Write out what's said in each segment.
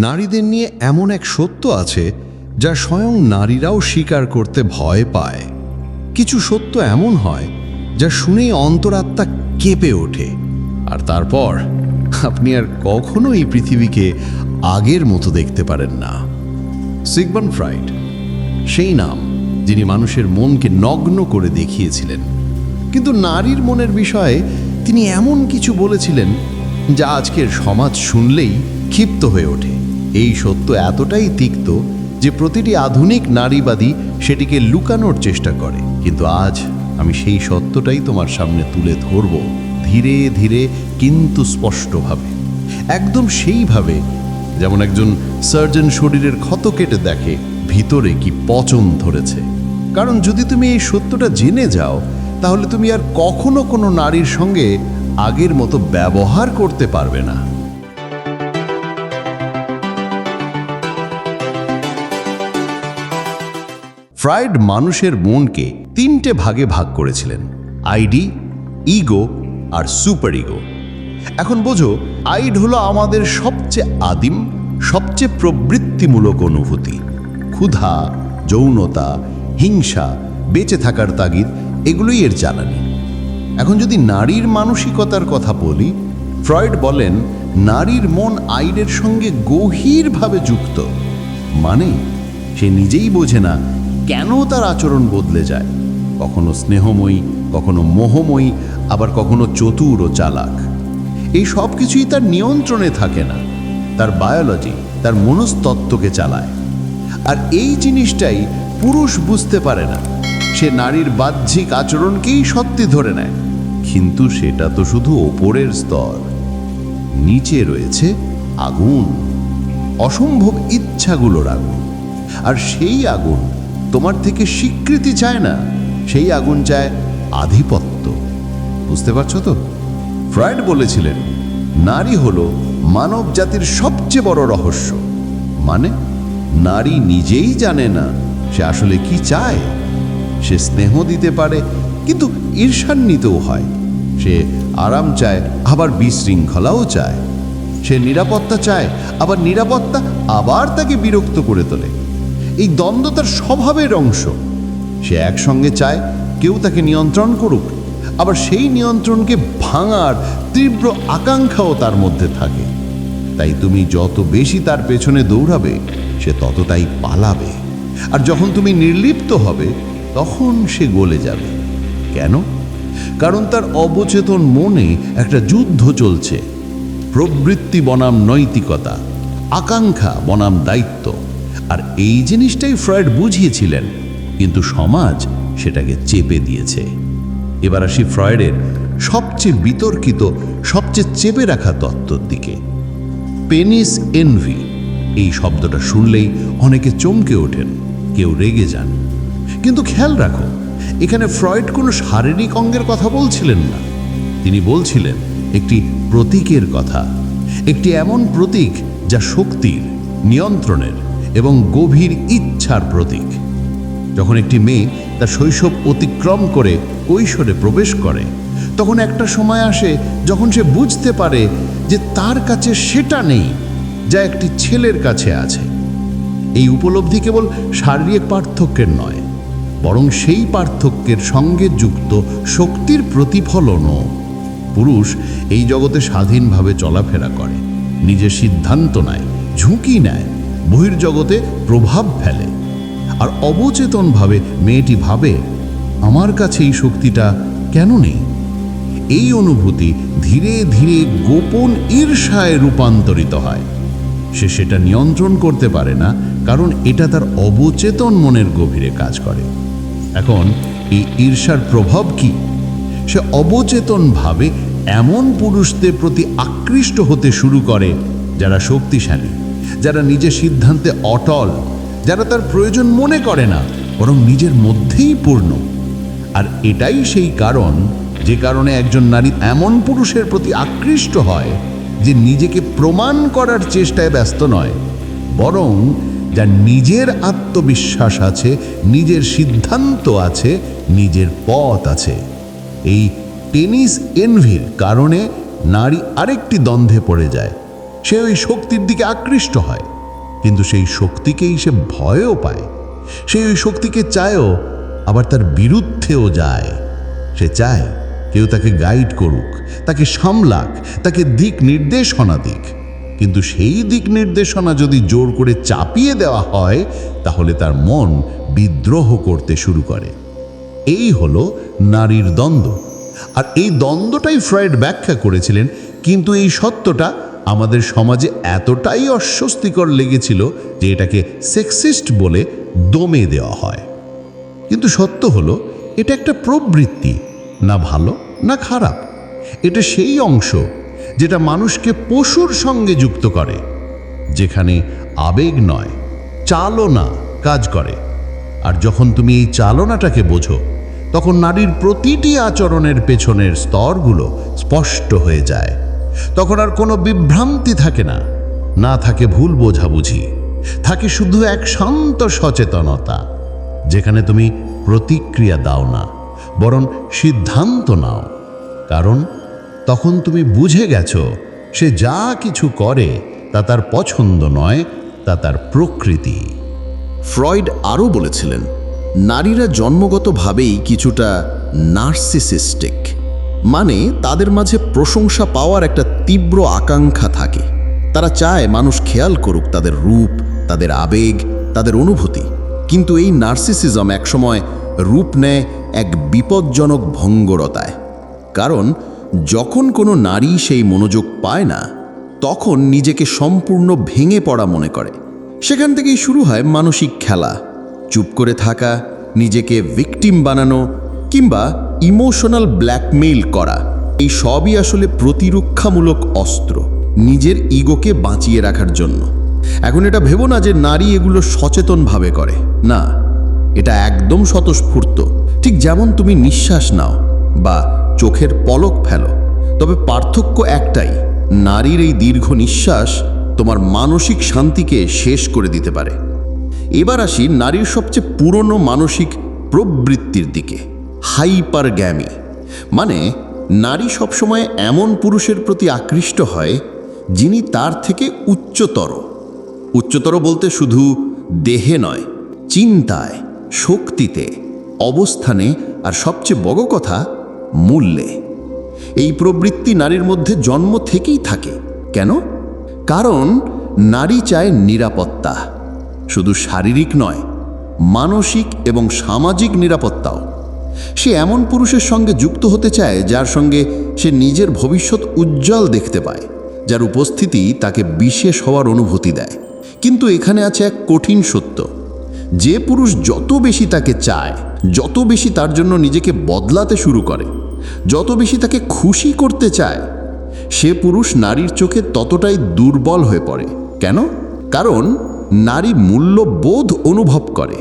নারীদের নিয়ে এমন এক সত্য আছে যা স্বয়ং নারীরাও স্বীকার করতে ভয় পায়। কিছু সত্য এমন হয় যা শুনেই অন্তরাত্মা কেঁপে ওঠে। আর তারপর আপনি আর কখনো এই পৃথিবীকে আগের মতো দেখতে পারেন না। সিগমন ফ্রাইড, সেই নাম যিনি মানুষের মনকে নগ্ন করে দেখিয়েছিলেন। কিন্তু নারীর মনের বিষয়ে তিনি এমন কিছু বলেছিলেন যা আজকের সমাজ শুনলেই ক্ষিপ্ত হয়ে ওঠে। এই সত্য এতটাই তিক্ত যে প্রতিটি আধুনিক নারীবাদী সেটিকে লুকানোর চেষ্টা করে। কিন্তু আজ আমি সেই সত্যটাই তোমার সামনে তুলে ধরব ধীরে ধীরে, কিন্তু স্পষ্টভাবে। একদম সেইভাবে যেমন একজন সার্জন শরীরের ক্ষত কেটে দেখে, ভিতরে কি পচন ধরেছে। কারণ যদি তুমি এই সত্যটা জেনে যাও, তাহলে তুমি আর কখনো কোনো নারীর সঙ্গে আগের মতো ব্যবহার করতে পারবে না। ফ্রাইড মানুষের মনকে তিনটে ভাগে ভাগ করেছিলেন। আইডি, ইগো আর সুপার ইগো। এখন বোঝো, আইড হলো আমাদের সবচেয়ে আদিম, সবচেয়ে প্রবৃত্তিমূলক অনুভূতি। ক্ষুধা, যৌনতা, হিংসা, বেঁচে থাকার তাগিদ, এগুলোই এর জ্বালানি। এখন যদি নারীর মানসিকতার কথা বলি, ফ্রয়েড বলেন, নারীর মন আইডের সঙ্গে গভীরভাবে যুক্ত। মানে সে নিজেই বোঝে না কেন তার আচরণ বদলে যায়? কখনো স্নেহময়ী, কখনো মোহময়ী, আবার কখনো চতুর ও চালাক। এই সব কিছুই তার নিয়ন্ত্রণে থাকে না। তার বায়োলজি তার মনস্তত্ত্বকে চালায়। আর এই জিনিসটাই পুরুষ বুঝতে পারে না। সে নারীর বাহ্যিক আচরণকেই সত্যি ধরে নেয়। কিন্তু সেটা তো শুধু ওপরের স্তর। নিচে রয়েছে আগুন। অসম্ভব ইচ্ছাগুলোর আগুন। আর সেই আগুন তোমার থেকে স্বীকৃতি চায় না, সেই আগুন চায় আধিপত্য। বুঝতে পারছ তো? ফ্রয়েড বলেছিলেন, নারী হলো মানব জাতির সবচেয়ে বড় রহস্য। মানে নারী নিজেই জানে না সে আসলে কি চায়। সে স্নেহ দিতে পারে, কিন্তু ঈর্ষান্বিতও হয়। সে আরাম চায়, আবার বিশৃঙ্খলাও চায়। সে নিরাপত্তা চায়, আবার নিরাপত্তা আবার তাকে বিরক্ত করে তোলে। এই দ্বন্দ্ব তার স্বভাবের অংশ। সে একসঙ্গে চায় কেউ তাকে নিয়ন্ত্রণ করুক, আবার সেই নিয়ন্ত্রণকে ভাঙার তীব্র আকাঙ্ক্ষাও তার মধ্যে থাকে। তাই তুমি যত বেশি তার পেছনে দৌড়াবে, সে ততটাই পালাবে। আর যখন তুমি নির্লিপ্ত হবে, তখন সে গলে যাবে। কেন? কারণ তার অবচেতন মনে একটা যুদ্ধ চলছে। প্রবৃত্তি বনাম নৈতিকতা, আকাঙ্ক্ষা বনাম দায়িত্ব। আর এই জিনিসটাই ফ্রয়েড বুঝিয়েছিলেন, কিন্তু সমাজ সেটাকে চেপে দিয়েছে। এবার আসি ফ্রয়েডের সবচেয়ে বিতর্কিত, সবচেয়ে চেপে রাখা তত্ত্বর দিকে। পেনিস এনভি, এই শব্দটা শুনলেই অনেকে চমকে ওঠেন, কেউ রেগে যান। কিন্তু খেয়াল রাখো, এখানে ফ্রয়েড কোনো শারীরিক অঙ্গের কথা বলছিলেন না। তিনি বলছিলেন একটি প্রতীকের কথা, একটি এমন প্রতীক যা শক্তির, নিয়ন্ত্রণের এবং গভীর ইচ্ছার প্রতীক। যখন একটি মেয়ে তার শৈশব অতিক্রম করে কৈশোরে প্রবেশ করে, তখন একটা সময় আসে যখন সে বুঝতে পারে যে তার কাছে সেটা নেই যা একটি ছেলের কাছে আছে। এই উপলব্ধি কেবল শারীরিক পার্থক্যের নয়, বরং সেই পার্থক্যের সঙ্গে যুক্ত শক্তির প্রতিফলনও। পুরুষ এই জগতে স্বাধীনভাবে চলাফেরা করে, নিজের সিদ্ধান্ত নেয়, ঝুঁকি নেয় বহির্জগতে প্রভাব ফেলে। আর অবচেতনভাবে মেয়েটি ভাবে, আমার কাছে এই শক্তিটা কেন নেই? এই অনুভূতি ধীরে ধীরে গোপন ঈর্ষায় রূপান্তরিত হয়। সে সেটা নিয়ন্ত্রণ করতে পারে না, কারণ এটা তার অবচেতন মনের গভীরে কাজ করে। এখন এই ঈর্ষার প্রভাব কি? সে অবচেতনভাবে এমন পুরুষদের প্রতি আকৃষ্ট হতে শুরু করে যারা শক্তিশালী। যারা নিজের সিদ্ধান্তে অটল, যারা তার প্রয়োজন মনে করে না, বরং নিজের মধ্যেই পূর্ণ। আর এটাই সেই কারণ, যে কারণে একজন নারী এমন পুরুষের প্রতি আকৃষ্ট হয়, যে নিজেকে প্রমাণ করার চেষ্টায় ব্যস্ত নয়, বরং যার নিজের আত্মবিশ্বাস আছে, নিজের সিদ্ধান্ত আছে, নিজের পথ আছে। এই টেনিস এনভির কারণে নারী আরেকটি দ্বন্দ্বে পড়ে যায়। সে ওই শক্তির দিকে আকৃষ্ট হয়। কিন্তু সেই শক্তিকেই সে ভয়ও পায়। সে ওই শক্তিকে চায়ও, আবার তার বিরুদ্ধেও যায়। সে চায় কেউ তাকে গাইড করুক, তাকে সামলাক, তাকে দিক নির্দেশনা দিক। কিন্তু সেই দিক নির্দেশনা যদি জোর করে চাপিয়ে দেওয়া হয়, তাহলে তার মন বিদ্রোহ করতে শুরু করে। এই হলো নারীর দ্বন্দ্ব। আর এই দ্বন্দ্বটাই ফ্রয়েড ব্যাখ্যা করেছিলেন, কিন্তু এই সত্যটা আমাদের সমাজে এতটাই অস্বস্তিকর লেগেছিল যে এটাকে সেক্সিস্ট বলে দমে দেওয়া হয়। কিন্তু সত্য হলো, এটা একটা প্রবৃত্তি, না ভালো, না খারাপ। এটা সেই অংশ যেটা মানুষকে পশুর সঙ্গে যুক্ত করে, যেখানে আবেগ নয়, চালনা কাজ করে। আর যখন তুমি এই চালনাটাকে বোঝো, তখন নারীর প্রতিটি আচরণের পেছনের স্তরগুলো স্পষ্ট হয়ে যায়। তখন আর কোনো বিভ্রান্তি থাকে না। না থাকে ভুল বোঝাবুঝি। থাকে শুধু এক শান্ত সচেতনতা, যেখানে তুমি প্রতিক্রিয়া দাও না, বরং সিদ্ধান্ত নাও। কারণ তখন তুমি বুঝে গেছো, সে যা কিছু করে তা তার পছন্দ নয়, তা তার প্রকৃতি। ফ্রয়েড আরও বলেছিলেন, নারীরা জন্মগতভাবেই কিছুটা নার্সিসিস্টিক। মানে তাদের মাঝে প্রশংসা পাওয়ার একটা তীব্র আকাঙ্ক্ষা থাকে। তারা চায় মানুষ খেয়াল করুক তাদের রূপ, তাদের আবেগ, তাদের অনুভূতি। কিন্তু এই নার্সিসিজম একসময় রূপ নেয় এক বিপজ্জনক ভঙ্গরতায়। কারণ যখন কোনো নারী সেই মনোযোগ পায় না, তখন নিজেকে সম্পূর্ণ ভেঙে পড়া মনে করে। সেখান থেকেই শুরু হয় মানসিক খেলা। চুপ করে থাকা, নিজেকে ভিকটিম বানানো কিংবা ইমোশনাল ব্ল্যাকমেইল করা। এই সবই আসলে প্রতিরক্ষামূলক অস্ত্র, নিজের ইগোকে বাঁচিয়ে রাখার জন্য। এখন এটা ভেবো না যে নারী এগুলো সচেতনভাবে করে। না, এটা একদম স্বতঃস্ফূর্ত। ঠিক যেমন তুমি নিঃশ্বাস নাও বা চোখের পলক ফেলো। তবে পার্থক্য একটাই, নারীর এই দীর্ঘ নিঃশ্বাস তোমার মানসিক শান্তিকে শেষ করে দিতে পারে। এবার আসি নারীর সবচেয়ে পুরনো মানসিক প্রবৃত্তির দিকে। হাইপার গ্যামি মানে নারী সবসময় এমন পুরুষের প্রতি আকৃষ্ট হয় যিনি তার থেকে উচ্চতর। উচ্চতর বলতে শুধু দেহে নয়, চিন্তায়, শক্তিতে, অবস্থানে আর সবচেয়ে বড় কথা, মূল্যে। এই প্রবৃত্তি নারীর মধ্যে জন্ম থেকেই থাকে। কেন? কারণ নারী চায় নিরাপত্তা। শুধু শারীরিক নয়, মানসিক এবং সামাজিক নিরাপত্তাও। সে এমন পুরুষের সঙ্গে যুক্ত হতে চায়, যার সঙ্গে সে নিজের ভবিষ্যৎ উজ্জ্বল দেখতে পায়, যার উপস্থিতি তাকে বিশেষ হওয়ার অনুভূতি দেয়। কিন্তু এখানে আছে এক কঠিন সত্য। যে পুরুষ যত বেশি তাকে চায়, যত বেশি তার জন্য নিজেকে বদলাতে শুরু করে, যত বেশি তাকে খুশি করতে চায়, সে পুরুষ নারীর চোখে ততটাই দুর্বল হয়ে পড়ে। কেন? কারণ নারী মূল্যবোধ অনুভব করে।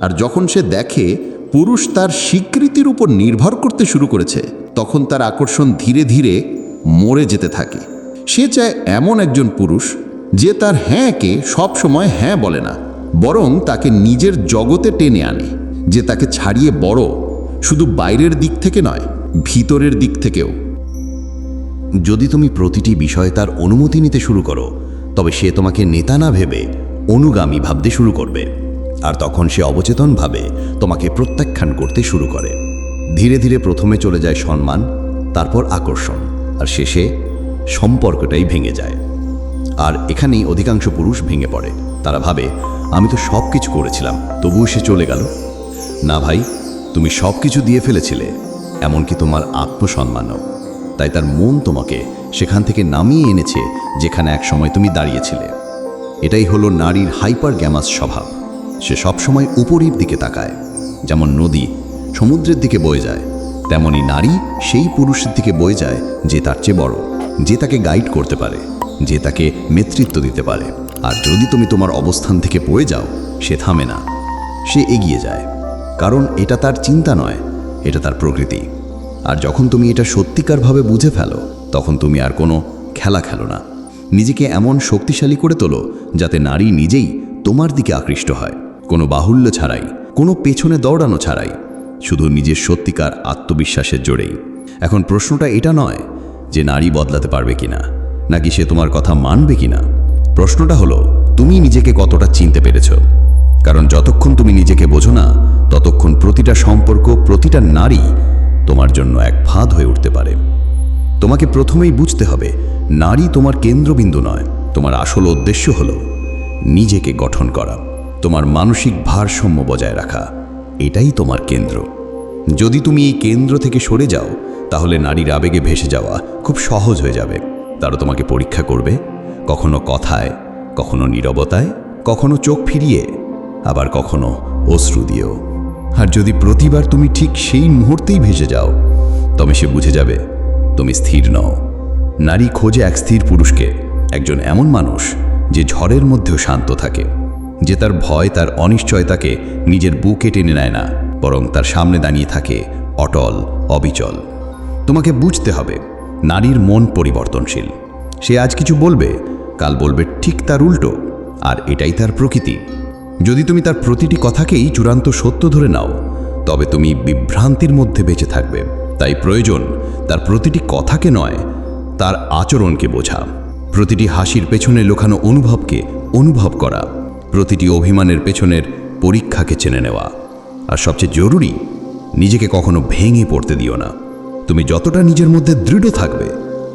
আর যখন সে দেখে পুরুষ তার স্বীকৃতির উপর নির্ভর করতে শুরু করেছে, তখন তার আকর্ষণ ধীরে ধীরে মরে যেতে থাকে। সে চায় এমন একজন পুরুষ যে তার হ্যাঁকে সবসময় হ্যাঁ বলে না, বরং তাকে নিজের জগতে টেনে আনে, যে তাকে ছাড়িয়ে বড়, শুধু বাইরের দিক থেকে নয়, ভিতরের দিক থেকেও। যদি তুমি প্রতিটি বিষয়ে তার অনুমতি নিতে শুরু করো, তবে সে তোমাকে নেতা না ভেবে অনুগামী ভাবতে শুরু করবে। আর তখন সে অবচেতনভাবে তোমাকে প্রত্যাখ্যান করতে শুরু করে। ধীরে ধীরে প্রথমে চলে যায় সম্মান, তারপর আকর্ষণ, আর শেষে সম্পর্কটাই ভেঙে যায়। আর এখানেই অধিকাংশ পুরুষ ভেঙে পড়ে। তারা ভাবে, আমি তো সব কিছু করেছিলাম, তবুও সে চলে গেল? না ভাই, তুমি সব কিছু দিয়ে ফেলেছিলে, এমনকি তোমার আত্মসম্মানও। তাই তার মন তোমাকে সেখান থেকে নামিয়ে এনেছে, যেখানে এক সময় তুমি দাঁড়িয়েছিলে। এটাই হলো নারীর হাইপার গ্যামাস স্বভাব। সে সবসময় উপরের দিকে তাকায়। যেমন নদী সমুদ্রের দিকে বয়ে যায়, তেমনি নারী সেই পুরুষের দিকে বয়ে যায় যে তার চেয়ে বড়, যে তাকে গাইড করতে পারে, যে তাকে নেতৃত্ব দিতে পারে। আর যদি তুমি তোমার অবস্থান থেকে পড়ে যাও, সে থামে না। সে এগিয়ে যায়। কারণ এটা তার চিন্তা নয়, এটা তার প্রকৃতি। আর যখন তুমি এটা সত্যিকারভাবে বুঝে ফেলো, তখন তুমি আর কোনো খেলা খেলো না। নিজেকে এমন শক্তিশালী করে তোলো, যাতে নারী নিজেই তোমার দিকে আকৃষ্ট হয়। কোনো বাহুল্য ছাড়াই, কোনো পেছনে দৌড়ানো ছাড়াই, শুধু নিজের সত্যিকার আত্মবিশ্বাসের জোরেই। এখন প্রশ্নটা এটা নয় যে নারী বদলাতে পারবে কিনা, নাকি সে তোমার কথা মানবে কিনা? প্রশ্নটা হলো, তুমি নিজেকে কতটা চিনতে পেরেছ? কারণ যতক্ষণ তুমি নিজেকে বোঝো না, ততক্ষণ প্রতিটা সম্পর্ক, প্রতিটা নারী তোমার জন্য এক ফাঁদ হয়ে উঠতে পারে। তোমাকে প্রথমেই বুঝতে হবে, নারী তোমার কেন্দ্রবিন্দু নয়, তোমার আসল উদ্দেশ্য হলো নিজেকে গঠন করা। তোমার মানসিক ভারসাম্য বজায় রাখা। এটাই তোমার কেন্দ্র। যদি তুমি এই কেন্দ্র থেকে সরে যাও, তাহলে নারীর আবেগে ভেসে যাওয়া খুব সহজ হয়ে যাবে। তারা তোমাকে পরীক্ষা করবে, কখনো কথায়, কখনো নীরবতায়, কখনো চোখ ফিরিয়ে, আবার কখনো অশ্রু দিয়েও। আর যদি প্রতিবার তুমি ঠিক সেই মুহূর্তেই ভেসে যাও, তবে সে বুঝে যাবে, তুমি স্থির নও। নারী খোঁজে এক স্থির পুরুষকে, একজন এমন মানুষ যে ঝড়ের মধ্যেও শান্ত থাকে। যে তার ভয়, তার অনিশ্চয়তাকে নিজের বুকে টেনে নেয় না, বরং তার সামনে দাঁড়িয়ে থাকে অটল, অবিচল। তোমাকে বুঝতে হবে, নারীর মন পরিবর্তনশীল। সে আজ কিছু বলবে, কাল বলবে ঠিক তার উল্টো, আর এটাই তার প্রকৃতি। যদি তুমি তার প্রতিটি কথাকেই চূড়ান্ত সত্য ধরে নাও, তবে তুমি বিভ্রান্তির মধ্যে বেঁচে থাকবে। তাই প্রয়োজন তার প্রতিটি কথাকে নয়, তার আচরণকে বোঝা। প্রতিটি হাসির পেছনে লোখানো অনুভবকে অনুভব করা। প্রতিটি অভিমানের পেছনের পরীক্ষাকে চেনে নেওয়া। আর সবচেয়ে জরুরি, নিজেকে কখনো ভেঙে পড়তে দিও না। তুমি যতটা নিজের মধ্যে দৃঢ় থাকবে,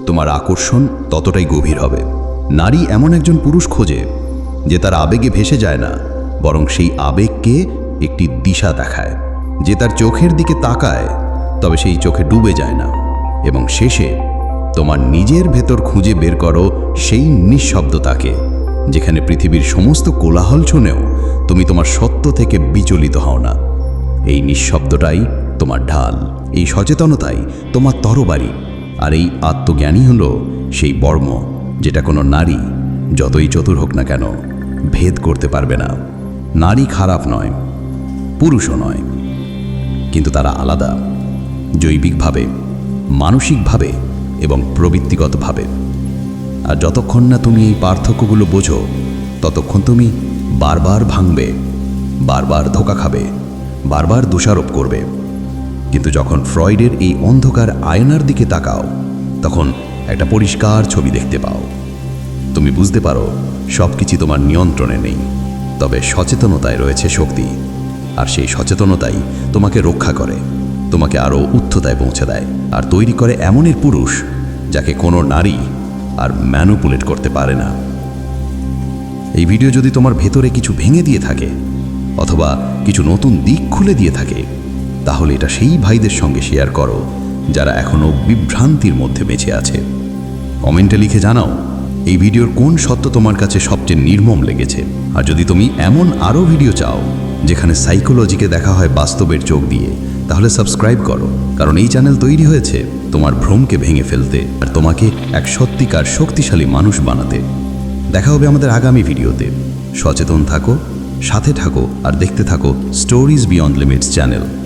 তোমার আকর্ষণ ততটাই গভীর হবে। নারী এমন একজন পুরুষ খোঁজে, যে তার আবেগে ভেসে যায় না, বরং সেই আবেগকে একটি দিশা দেখায়। যে তার চোখের দিকে তাকায়, তবে সেই চোখে ডুবে যায় না। এবং শেষে, তোমার নিজের ভেতর খুঁজে বের করো সেই নিঃশব্দতাকে। যেখানে পৃথিবীর সমস্ত কোলাহল শুনেও তুমি তোমার সত্য থেকে বিচলিত হও না। এই নিঃশব্দটাই তোমার ঢাল, এই সচেতনতাই তোমার তরবারি, আর এই আত্মজ্ঞানই হলো সেই বর্ম, যেটা কোনো নারী, যতই চতুর হোক না কেন, ভেদ করতে পারবে না। নারী খারাপ নয়, পুরুষও নয়, কিন্তু তারা আলাদা, জৈবিকভাবে, মানসিকভাবে এবং প্রবৃত্তিগতভাবে। আর যতক্ষণ না তুমি এই পার্থক্যগুলো বোঝো, ততক্ষণ তুমি বারবার ভাঙবে, বারবার ধোকা খাবে, বারবার দোষারোপ করবে। কিন্তু যখন ফ্রয়েডের এই অন্ধকার আয়নার দিকে তাকাও, তখন একটা পরিষ্কার ছবি দেখতে পাও। তুমি বুঝতে পারো সব কিছু তোমার নিয়ন্ত্রণে নেই, তবে সচেতনতায় রয়েছে শক্তি, আর সেই সচেতনতাই তোমাকে রক্ষা করে, তোমাকে আরও উচ্চতায় পৌঁছে দেয়, আর তৈরি করে এমনের পুরুষ যাকে কোনো নারী আর ম্যানুপুলেট করতে পারে না। এই ভিডিও যদি তোমার ভেতরে কিছু ভেঙে দিয়ে থাকে, অথবা কিছু নতুন দিক খুলে দিয়ে থাকে, তাহলে এটা সেই ভাইদের সঙ্গে শেয়ার করো, যারা এখনও বিভ্রান্তির মধ্যে বেঁচে আছে। কমেন্টে লিখে জানাও, এই ভিডিওর কোন সত্য তোমার কাছে সবচেয়ে নির্মম লেগেছে? আর যদি তুমি এমন আরও ভিডিও চাও, যেখানে সাইকোলজিকে দেখা হয় বাস্তবের চোখ দিয়ে, তাহলে সাবস্ক্রাইব করো। কারণ এই চ্যানেল তৈরি হয়েছে তোমার ভ্রমকে ভেঙে ফেলতে আর তোমাকে এক সত্যিকার শক্তিশালী মানুষ বানাতে। দেখা হবে আমাদের আগামী ভিডিওতে। সচেতন থাকো, সাথে থাকো আর দেখতে থাকো স্টোরিজ বিয়ন্ড লিমিটস চ্যানেল